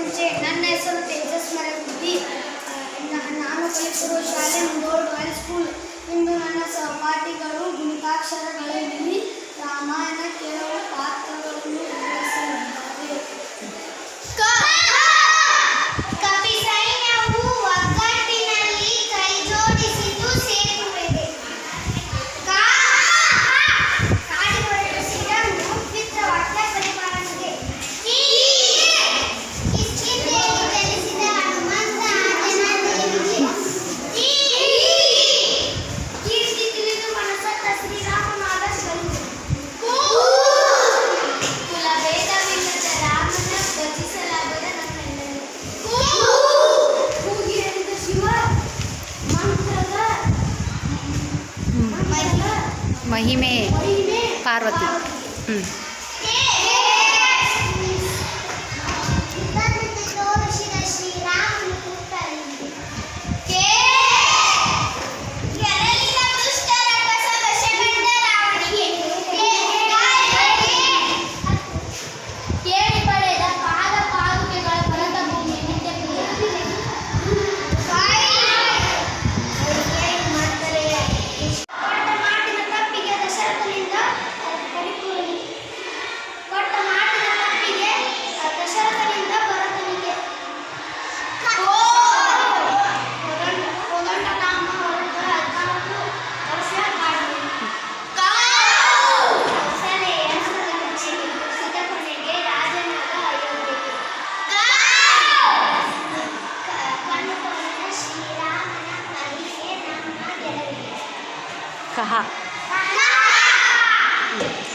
ಸಂಜೆ ನನ್ನ ಹೆಸರು ತೇಜಸ್ ಮರಗುದ್ದಿ ನಾನು ಕಲಿತಿರುವ ಶಾಲೆ ಮುಂದೋಡ್ ಬಾಲ್ ಸ್ಕೂಲ್ ಇಂದು ಮಹಿಮೆ ಪಾರ್ವತಿ. ಹ್ಞೂ 哈哈。บ